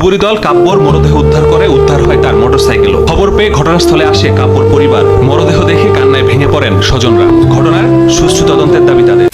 ডুবুরি দল কাব্যর মরদেহ উদ্ধার করে, উদ্ধার হয় তার মোটরসাইকেল খবর পেয়ে ঘটনাস্থলে আসে কাব্যর পরিবার। মরদেহ দেখে কান্নায় ভেঙে পড়েন স্বজনরা। ঘটনার সুষ্ঠু তদন্তের দাবি তাদের।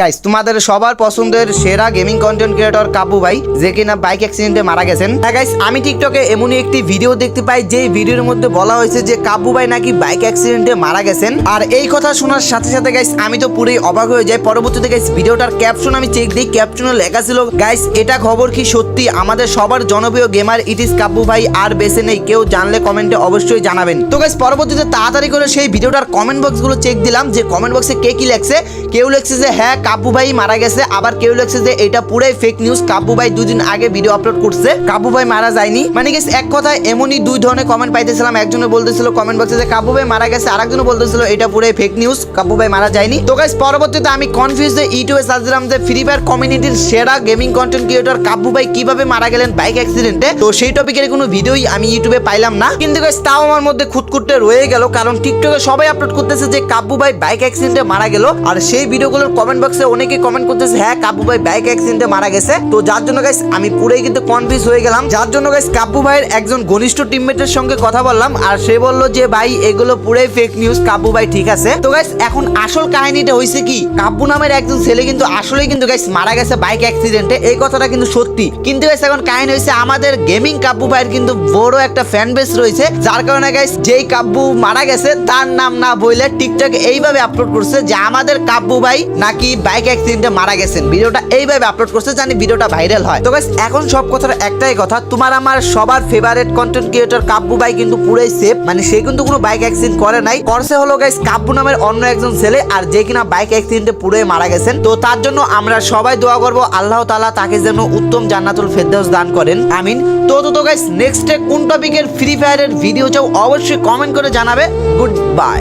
গাইস তোমাদের সবার পছন্দের সেরা গেমিং কন্টেন্ট ক্রিয়েটর কাবু ভাই, যে কিনা বাইক অ্যাক্সিডেন্টে মারা গেছেন। হ্যাঁ গাইস আমি টিকটকে এমনই একটি ভিডিও দেখতে পাই যে ভিডিওর মধ্যে বলা হয়েছে যে কাবু ভাই নাকি বাইক অ্যাক্সিডেন্টে মারা গেছেন। আর এই কথা শোনার সাথে সাথে গাইস আমি তো পুরোই অবাক হয়ে যাই। পরবর্তীতে গাইস ভিডিওটার ক্যাপশন আমি চেক দিই ক্যাপশনে লেখা ছিল গাইস এটা খবর কি সত্যি? আমাদের সবার জনপ্রিয় গেমার ইট ইস কাব্বু ভাই, আর বেঁচে নেই। কেউ জানলে কমেন্টে অবশ্যই জানাবেন। তো গাইস পরবর্তীতে তাড়াতাড়ি করে সেই ভিডিওটার কমেন্ট বক্সগুলো চেক দিলাম, যে কমেন্ট বক্সে কে কি লেখছে? কেউ লেখছে যে হ্যাঁ কাব্বু ভাই মারা গেছে। আবার কেউ লেখছে যে এটা পুরাই ফেক নিউজ কাব্বু ভাই দুদিন আগে ভিডিও আপলোড করছে। কাব্বু ভাই মারা যায়নি। মানে গেছে এক কথায় এমনই দুই ধরনের কমেন্ট পাইতেছিলাম। একজনে বলতেছিল কমেন্ট বক্সে যে কাব্বু ভাই মারা গেছে। আরেকজনে বলতেছিল, এটা পুরাই ফেক নিউজ কাব্বু ভাই মারা যায়নি। তো গাইস পরবর্তীতে আমি কনফিউজ যে ইউটিউবে সার্চ দিলাম যে ফ্রি ফায়ার কমিউনিটির সেরা গেমিং কন্টেন্ট ক্রিয়েটর কাব্বু ভাই কীভাবে মারা গেলেন বাইক অ্যাক্সিডেন্টে তো সেই টপিকের কোনো ভিডিওই আমি ইউটিউবে পাইলাম না। কিন্তু গাইস তাও আমার মধ্যে খুঁতখুঁটে রয়ে গেল। কারণ টিকটকে সবাই আপলোড করতেছে যে কাব্বু ভাই বাইক অ্যাক্সিডেন্টে মারা গেল। আর সেই ভিডিওগুলোর কমেন্ট বক্সে অনেকে কমেন্ট করতেছে হ্যাঁ কাব্বু ভাই বাইক অ্যাক্সিডেন্টে মারা গেছে। তো যার জন্য গাইস আমি পুরোই কিন্তু কনফিউজ হয়ে গেলাম। যার জন্য গাইস কাব্বু ভাইয়ের একজন ঘনিষ্ঠ টিমমেটের সঙ্গে কথা বললাম, আর সে বলল যে, ভাই, এগুলো পুরোই ফেক নিউজ কাব্বু ভাই ঠিক আছে। তো গাইস এখন আসল কাহিনীটা হয়েছে কি, কাব্বু নামের একজন ছেলে কিন্তু আসলেই কিন্তু গাইস মারা গেছে বাইক অ্যাক্সিডেন্টে এই কথাটা কিন্তু সত্যি। কিন্তু গাইস এখন কাহিনী হয়েছে আমাদের গেমিং কাব্বু ভাইয়ের কিন্তু বড় একটা ফ্যান বেস রয়েছে, যার কারণে গাইস যেই কাব্বু মারা গেছে, তার নাম না বইলে টিকটক এইভাবে আপলোড করছে যে, আমাদের কাব্বু ভাই নাকি বাইক অ্যাক্সিডেন্টে মারা গেছেন। ভিডিওটা এইভাবে আপলোড করছে জানি ভিডিওটা ভাইরাল হয়। তো গাইস এখন সব কথার একটাই কথা, তোমার আমার সবার ফেভারিট কন্টেন্ট ক্রিয়েটর কাব্বু ভাই কিন্তু পুরোই সেফ মানে সে কিন্তু কোনো বাইক অ্যাক্সিডেন্ট করে নাই। করছে হলো গাইস কাব্বু নামের অন্য একজন ছেলে, আর যে কিনা বাইক অ্যাক্সিডেন্টে পুরোই মারা গেছেন। তো তার জন্য আমরা সবাই দোয়া করব আল্লাহ তাআলা তাকে যেন উত্তম জান্নাতুল ফেরদাউস দান করেন। আমিন। তো তো তো গাইস নেক্সটে কোন টপিকের ফ্রি ফায়ারের ভিডিও চাও অবশ্যই কমেন্ট করে জানাবে। Good bye